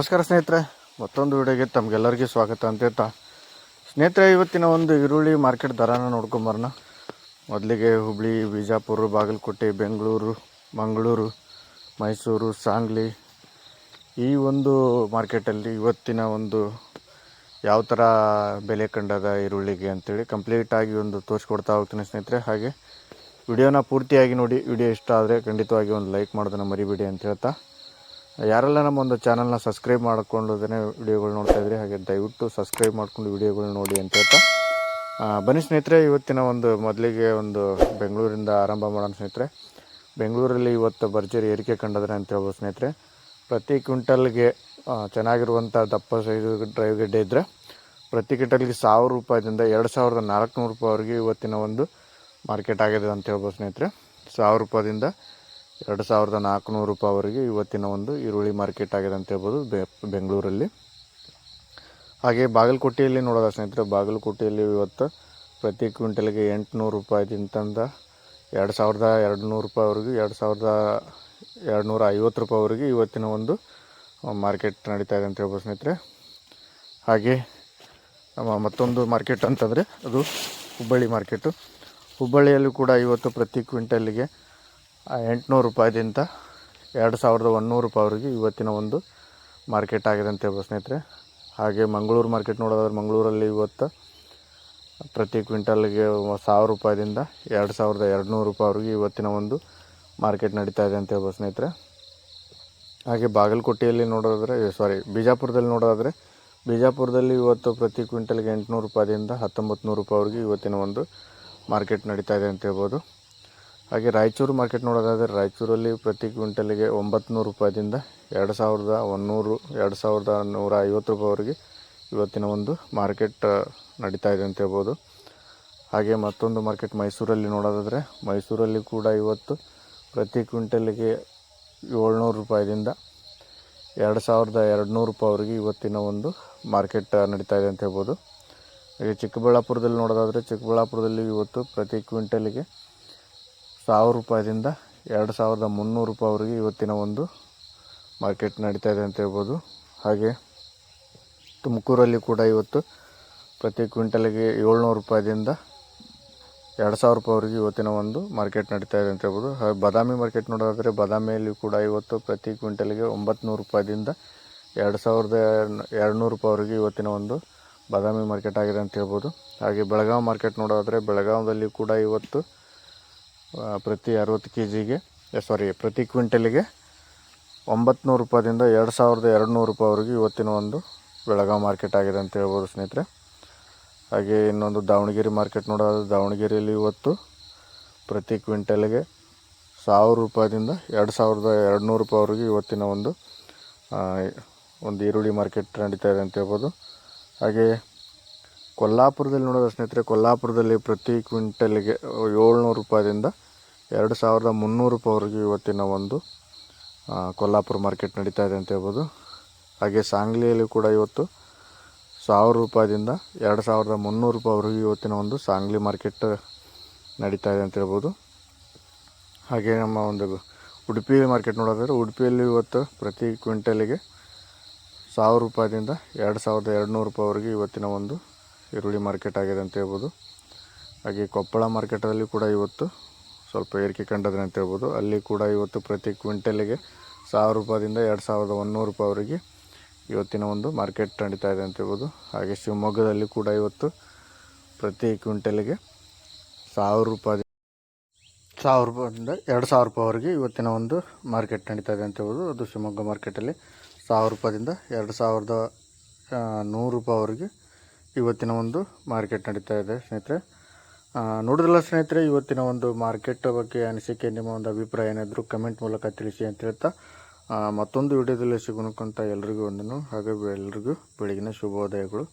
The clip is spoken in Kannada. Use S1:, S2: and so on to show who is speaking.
S1: ನಮಸ್ಕಾರ ಸ್ನೇಹಿತರೆ, ಮತ್ತೊಂದು ವಿಡಿಯೋಗೆ ತಮಗೆಲ್ಲರಿಗೂ ಸ್ವಾಗತ ಅಂತ ಹೇಳ್ತಾ. ಸ್ನೇಹಿತರೆ, ಇವತ್ತಿನ ಒಂದು ಈರುಳ್ಳಿ ಮಾರ್ಕೆಟ್ ದರನ ನೋಡ್ಕೊಂಬರೋಣ ಮೊದಲಿಗೆ ಹುಬ್ಳಿ, ಬಿಜಾಪುರ, ಬಾಗಲಕೋಟೆ, ಬೆಂಗಳೂರು, ಮಂಗಳೂರು, ಮೈಸೂರು, ಸಾಂಗ್ಲಿ ಈ ಒಂದು ಮಾರ್ಕೆಟಲ್ಲಿ ಇವತ್ತಿನ ಒಂದು ಯಾವ ಥರ ಬೆಲೆ ಕಂಡದ ಈರುಳ್ಳಿಗೆ ಅಂತೇಳಿ ಕಂಪ್ಲೀಟಾಗಿ ಒಂದು ತೋರಿಸ್ಕೊಡ್ತಾ ಹೋಗ್ತೀನಿ ಸ್ನೇಹಿತರೆ. ಹಾಗೆ ವಿಡಿಯೋನ ಪೂರ್ತಿಯಾಗಿ ನೋಡಿ, ವಿಡಿಯೋ ಇಷ್ಟ ಆದರೆ ಖಂಡಿತವಾಗಿ ಒಂದು ಲೈಕ್ ಮಾಡೋದನ್ನು ಮರಿಬೇಡಿ ಅಂತ ಹೇಳ್ತಾ. ಯಾರೆಲ್ಲ ನಮ್ಮ ಒಂದು ಚಾನಲ್ನ ಸಬ್ಸ್ಕ್ರೈಬ್ ಮಾಡ್ಕೊಂಡೋದೇ ವಿಡಿಯೋಗಳು ನೋಡ್ತಾ ಇದ್ರಿ, ಹಾಗೆ ದಯವಿಟ್ಟು ಸಬ್ಸ್ಕ್ರೈಬ್ ಮಾಡ್ಕೊಂಡು ವಿಡಿಯೋಗಳು ನೋಡಿ ಅಂತ ಹೇಳ್ತಾ. ಬನ್ನಿ ಸ್ನೇಹಿತರೆ, ಇವತ್ತಿನ ಒಂದು ಮೊದಲಿಗೆ ಒಂದು ಬೆಂಗಳೂರಿಂದ ಆರಂಭ ಮಾಡೋಣ ಸ್ನೇಹಿತರೆ. ಬೆಂಗಳೂರಲ್ಲಿ ಇವತ್ತು ಭರ್ಜರಿ ಏರಿಕೆ ಕಂಡದ್ರೆ ಅಂತ ಹೇಳ್ಬೋದು ಸ್ನೇಹಿತರೆ. ಪ್ರತಿ ಕ್ವಿಂಟಲ್ಗೆ ಚೆನ್ನಾಗಿರುವಂಥ ದಪ್ಪ ಸೈಜು ಡ್ರೈವ್ ಗಡ್ಡೆ ಇದ್ದರೆ ಪ್ರತಿ ಕ್ವಿಂಟಲ್ಗೆ ಸಾವಿರ ರೂಪಾಯಿದಿಂದ ಎರಡು ಸಾವಿರದ ನಾಲ್ಕುನೂರು ರೂಪಾಯಿವರೆಗೆ ಇವತ್ತಿನ ಒಂದು ಮಾರ್ಕೆಟ್ ಆಗಿದೆ ಅಂತ ಹೇಳ್ಬೋದು ಸ್ನೇಹಿತರೆ. ಸಾವಿರ ರೂಪಾಯಿಂದ ಎರಡು ಸಾವಿರದ ನಾಲ್ಕುನೂರು ರೂಪಾಯಿವರೆಗೆ ಇವತ್ತಿನ ಒಂದು ಈರುಳ್ಳಿ ಮಾರ್ಕೆಟ್ ಆಗಿದೆ ಅಂತ ಹೇಳ್ಬೋದು ಬೆಂಗಳೂರಲ್ಲಿ. ಹಾಗೆ ಬಾಗಲಕೋಟೆಯಲ್ಲಿ ನೋಡೋದ ಸ್ನೇಹಿತರೆ, ಬಾಗಲಕೋಟೆಯಲ್ಲಿ ಇವತ್ತು ಪ್ರತಿ ಕ್ವಿಂಟಲ್ಗೆ ಎಂಟುನೂರು ರೂಪಾಯಿದಿಂತಂದ ಎರಡು ಸಾವಿರದ ಎರಡು ನೂರು ರೂಪಾಯಿವರೆಗೂ, ಎರಡು ಸಾವಿರದ ಎರಡು ನೂರ ಐವತ್ತು ರೂಪಾಯಿವರೆಗೆ ಇವತ್ತಿನ ಒಂದು ಮಾರ್ಕೆಟ್ ನಡೀತಾ ಇದೆ ಅಂತ ಹೇಳ್ಬೋದು ಸ್ನೇಹಿತರೆ. ಹಾಗೆ ನಮ್ಮ ಮತ್ತೊಂದು ಮಾರ್ಕೆಟ್ ಅಂತಂದರೆ ಅದು ಹುಬ್ಬಳ್ಳಿ ಮಾರ್ಕೆಟು. ಹುಬ್ಬಳ್ಳಿಯಲ್ಲೂ ಕೂಡ ಇವತ್ತು ಪ್ರತಿ ಕ್ವಿಂಟಲ್ಗೆ ಎಂಟುನೂರು ರೂಪಾಯಿದಿಂದ ಎರಡು ಸಾವಿರದ ಒಂದುನೂರು ರೂಪಾಯಿವರೆಗೆ ಇವತ್ತಿನ ಒಂದು ಮಾರ್ಕೆಟ್ ಆಗಿದೆ ಅಂತ ಹೇಳ್ಬೋದು ಸ್ನೇಹಿತರೆ. ಹಾಗೆ ಮಂಗಳೂರು ಮಾರ್ಕೆಟ್ ನೋಡೋದಾದ್ರೆ ಮಂಗಳೂರಲ್ಲಿ ಇವತ್ತು ಪ್ರತಿ ಕ್ವಿಂಟಲ್ಗೆ ಸಾವಿರ ರೂಪಾಯಿದಿಂದ ಎರಡು ಸಾವಿರದ ಎರಡುನೂರು ರೂಪಾಯಿವರೆಗೆ ಇವತ್ತಿನ ಒಂದು ಮಾರ್ಕೆಟ್ ನಡೀತಾ ಇದೆ ಅಂತ ಹೇಳ್ಬೋದು ಸ್ನೇಹಿತರೆ. ಹಾಗೆ ಬಾಗಲಕೋಟೆಯಲ್ಲಿ ನೋಡೋದಾದರೆ ಸಾರಿ ಬಿಜಾಪುರದಲ್ಲಿ ನೋಡೋದಾದರೆ ಬಿಜಾಪುರದಲ್ಲಿ ಇವತ್ತು ಪ್ರತಿ ಕ್ವಿಂಟಲ್ಗೆ ಎಂಟುನೂರು ರೂಪಾಯಿದಿಂದ ಹತ್ತೊಂಬತ್ತು ನೂರು ರೂಪಾಯಿವರೆಗೆ ಇವತ್ತಿನ ಒಂದು ಮಾರ್ಕೆಟ್ ನಡೀತಾ ಇದೆ ಅಂತ ಹೇಳ್ಬೋದು. ಹಾಗೆ ರಾಯಚೂರು ಮಾರ್ಕೆಟ್ ನೋಡೋದಾದರೆ ರಾಯಚೂರಲ್ಲಿ ಪ್ರತಿ ಕ್ವಿಂಟಲಿಗೆ ಒಂಬತ್ತು ನೂರು ರೂಪಾಯಿದಿಂದ ಎರಡು ಸಾವಿರದ ಒನ್ನೂರು ಎರಡು ಸಾವಿರದ ನೂರ ಐವತ್ತು ರೂಪಾಯಿವರೆಗೆ ಇವತ್ತಿನ ಒಂದು ಮಾರ್ಕೆಟ್ ನಡೀತಾ ಇದೆ ಅಂತ ಹೇಳ್ಬೋದು. ಹಾಗೆ ಮತ್ತೊಂದು ಮಾರ್ಕೆಟ್ ಮೈಸೂರಲ್ಲಿ ನೋಡೋದಾದರೆ ಮೈಸೂರಲ್ಲಿ ಕೂಡ ಇವತ್ತು ಪ್ರತಿ ಕ್ವಿಂಟಲಿಗೆ ಏಳ್ನೂರು ರೂಪಾಯಿದಿಂದ ಎರಡು ಸಾವಿರದ ಎರಡು ನೂರು ರೂಪಾಯಿವರೆಗೆ ಇವತ್ತಿನ ಒಂದು ಮಾರ್ಕೆಟ್ ನಡೀತಾ ಇದೆ ಅಂತ ಹೇಳ್ಬೋದು. ಹಾಗೆ ಚಿಕ್ಕಬಳ್ಳಾಪುರದಲ್ಲಿ ನೋಡೋದಾದರೆ ಚಿಕ್ಕಬಳ್ಳಾಪುರದಲ್ಲಿ ಇವತ್ತು ಪ್ರತಿ ಕ್ವಿಂಟಲ್ಗೆ ಸಾವಿರ ರೂಪಾಯಿದಿಂದ ಎರಡು ಸಾವಿರದ ಮುನ್ನೂರು ರೂಪಾಯಿವರೆಗೆ ಇವತ್ತಿನ ಒಂದು ಮಾರ್ಕೆಟ್ ನಡೀತಾ ಇದೆ ಅಂತ ಹೇಳ್ಬೋದು. ಹಾಗೆ ತುಮಕೂರಲ್ಲಿ ಕೂಡ ಇವತ್ತು ಪ್ರತಿ ಕ್ವಿಂಟಲ್ಗೆ ಏಳ್ನೂರು ರೂಪಾಯಿದಿಂದ ಎರಡು ಸಾವಿರ ರೂಪಾಯಿವರೆಗೆ ಇವತ್ತಿನ ಒಂದು ಮಾರ್ಕೆಟ್ ನಡೀತಾ ಇದೆ ಅಂತ ಹೇಳ್ಬೋದು. ಹಾಗೆ ಬಾದಾಮಿ ಮಾರ್ಕೆಟ್ ನೋಡೋದಾದರೆ ಬಾದಾಮಿಯಲ್ಲಿ ಕೂಡ ಇವತ್ತು ಪ್ರತಿ ಕ್ವಿಂಟಲ್ಗೆ ಒಂಬತ್ತು ನೂರು ರೂಪಾಯಿದಿಂದ ಎರಡು ಸಾವಿರದ ಎರಡು ನೂರು ರೂಪಾಯಿವರೆಗೆ ಇವತ್ತಿನ ಒಂದು ಬಾದಾಮಿ ಮಾರ್ಕೆಟ್ ಆಗಿದೆ ಅಂತ ಹೇಳ್ಬೋದು. ಹಾಗೆ ಬೆಳಗಾವಿ ಮಾರ್ಕೆಟ್ ನೋಡೋದಾದರೆ ಬೆಳಗಾವದಲ್ಲಿ ಕೂಡ ಇವತ್ತು ಪ್ರತಿ ಅರವತ್ತು ಕೆ ಜಿಗೆ ಸಾರಿ ಪ್ರತಿ ಕ್ವಿಂಟಲಿಗೆ ಒಂಬತ್ತು ನೂರು ರೂಪಾಯಿದಿಂದ ಎರಡು ಸಾವಿರದ ಎರಡು ನೂರು ರೂಪಾಯಿವರೆಗೂ ಇವತ್ತಿನ ಒಂದು ಬೆಳಗಾವಿ ಮಾರ್ಕೆಟ್ ಆಗಿದೆ ಅಂತ ಹೇಳ್ಬೋದು ಸ್ನೇಹಿತರೆ. ಹಾಗೆ ಇನ್ನೊಂದು ದಾವಣಗೆರೆ ಮಾರ್ಕೆಟ್ ನೋಡೋದು ದಾವಣಗೆರೆಯಲ್ಲಿ ಇವತ್ತು ಪ್ರತಿ ಕ್ವಿಂಟಲ್ಗೆ ಸಾವಿರ ರೂಪಾಯಿದಿಂದ ಎರಡು ಸಾವಿರದ ಎರಡು ನೂರು ರೂಪಾಯಿವರೆಗೂ ಇವತ್ತಿನ ಒಂದು ಒಂದು ಈರುಳ್ಳಿ ಮಾರ್ಕೆಟ್ ನಡೀತಾ ಇದೆ ಅಂತ ಹೇಳ್ಬೋದು. ಹಾಗೆ ಕೊಲ್ಲಾಪುರದಲ್ಲಿ ನೋಡೋದು ಸ್ನೇಹಿತರೆ, ಕೊಲ್ಲಾಪುರದಲ್ಲಿ ಪ್ರತಿ ಕ್ವಿಂಟಲ್ಗೆ ಏಳ್ನೂರು ರೂಪಾಯಿದಿಂದ ಎರಡು ಸಾವಿರದ ಮುನ್ನೂರು ರೂಪಾಯಿವರೆಗೆ ಇವತ್ತಿನ ಒಂದು ಕೊಲ್ಲಾಪುರ ಮಾರ್ಕೆಟ್ ನಡೀತಾ ಇದೆ ಅಂತ ಹೇಳ್ಬೋದು. ಹಾಗೆ ಸಾಂಗ್ಲಿಯಲ್ಲಿ ಕೂಡ ಇವತ್ತು ಸಾವಿರ ರೂಪಾಯಿದಿಂದ ಎರಡು ಸಾವಿರದ ಮುನ್ನೂರು ರೂಪಾಯಿವರೆಗೂ ಇವತ್ತಿನ ಒಂದು ಸಾಂಗ್ಲಿ ಮಾರ್ಕೆಟ್ ನಡೀತಾ ಇದೆ ಅಂತ ಹೇಳ್ಬೋದು. ಹಾಗೆ ನಮ್ಮ ಒಂದು ಉಡುಪಿ ಮಾರ್ಕೆಟ್ ನೋಡೋದಾದ್ರೆ, ಉಡುಪಿಯಲ್ಲಿ ಇವತ್ತು ಪ್ರತಿ ಕ್ವಿಂಟಲಿಗೆ ಸಾವಿರ ರೂಪಾಯಿದಿಂದ ಎರಡು ಸಾವಿರದ ಎರಡು ನೂರು ರೂಪಾಯಿವರೆಗೂ ಇವತ್ತಿನ ಒಂದು ಈರುಳ್ಳಿ ಮಾರ್ಕೆಟ್ ಆಗಿದೆ ಅಂತ ಹೇಳ್ಬೋದು. ಹಾಗೆ ಕೊಪ್ಪಳ ಮಾರ್ಕೆಟಲ್ಲಿ ಕೂಡ ಇವತ್ತು ಸ್ವಲ್ಪ ಏರಿಕೆ ಕಂಡಿದೆ ಅಂತ ಹೇಳ್ಬೋದು. ಅಲ್ಲಿ ಕೂಡ ಇವತ್ತು ಪ್ರತಿ ಕ್ವಿಂಟಲಿಗೆ ಸಾವಿರ ರೂಪಾಯಿಂದ ಎರಡು ಸಾವಿರದ ಒಂದುನೂರು ರೂಪಾಯಿವರೆಗೆ ಇವತ್ತಿನ ಒಂದು ಮಾರ್ಕೆಟ್ ನಡೀತಾ ಇದೆ ಅಂತ ಹೇಳ್ಬೋದು. ಹಾಗೆ ಶಿವಮೊಗ್ಗದಲ್ಲಿ ಕೂಡ ಇವತ್ತು ಪ್ರತಿ ಕ್ವಿಂಟಲಿಗೆ ಸಾವಿರ ರೂಪಾಯಿ ಸಾವಿರ ರೂಪಾಯಿಂದ ಎರಡು ಸಾವಿರ ರೂಪಾಯಿವರೆಗೆ ಇವತ್ತಿನ ಒಂದು ಮಾರ್ಕೆಟ್ ನಡೀತಾ ಇದೆ ಅಂತ ಹೇಳ್ಬೋದು. ಅದು ಶಿವಮೊಗ್ಗ ಮಾರ್ಕೆಟಲ್ಲಿ ಸಾವಿರ ರೂಪಾಯಿಂದ ಎರಡು ಸಾವಿರದ ನೂರು ರೂಪಾಯಿವರೆಗೆ ಇವತ್ತಿನ ಒಂದು ಮಾರ್ಕೆಟ್ ನಡೀತಾ ಇದೆ ಸ್ನೇಹಿತರೆ. ನೋಡಿದ್ರಲ್ಲ ಸ್ನೇಹಿತರೆ, ಇವತ್ತಿನ ಒಂದು ಮಾರ್ಕೆಟ್ ಬಗ್ಗೆ ಅನಿಸಿಕೆ, ನಿಮ್ಮ ಒಂದು ಅಭಿಪ್ರಾಯ ಏನಾದರೂ ಕಮೆಂಟ್ ಮೂಲಕ ತಿಳಿಸಿ ಅಂತ ಹೇಳ್ತಾ ಮತ್ತೊಂದು ವಿಡಿಯೋದಲ್ಲಿ ಸಿಗೋಣಕ್ಕಂತ ಎಲ್ರಿಗೂ ಒಂದನ್ನು, ಹಾಗೆ ಎಲ್ರಿಗೂ ಬೆಳಗಿನ ಶುಭೋದಯಗಳು.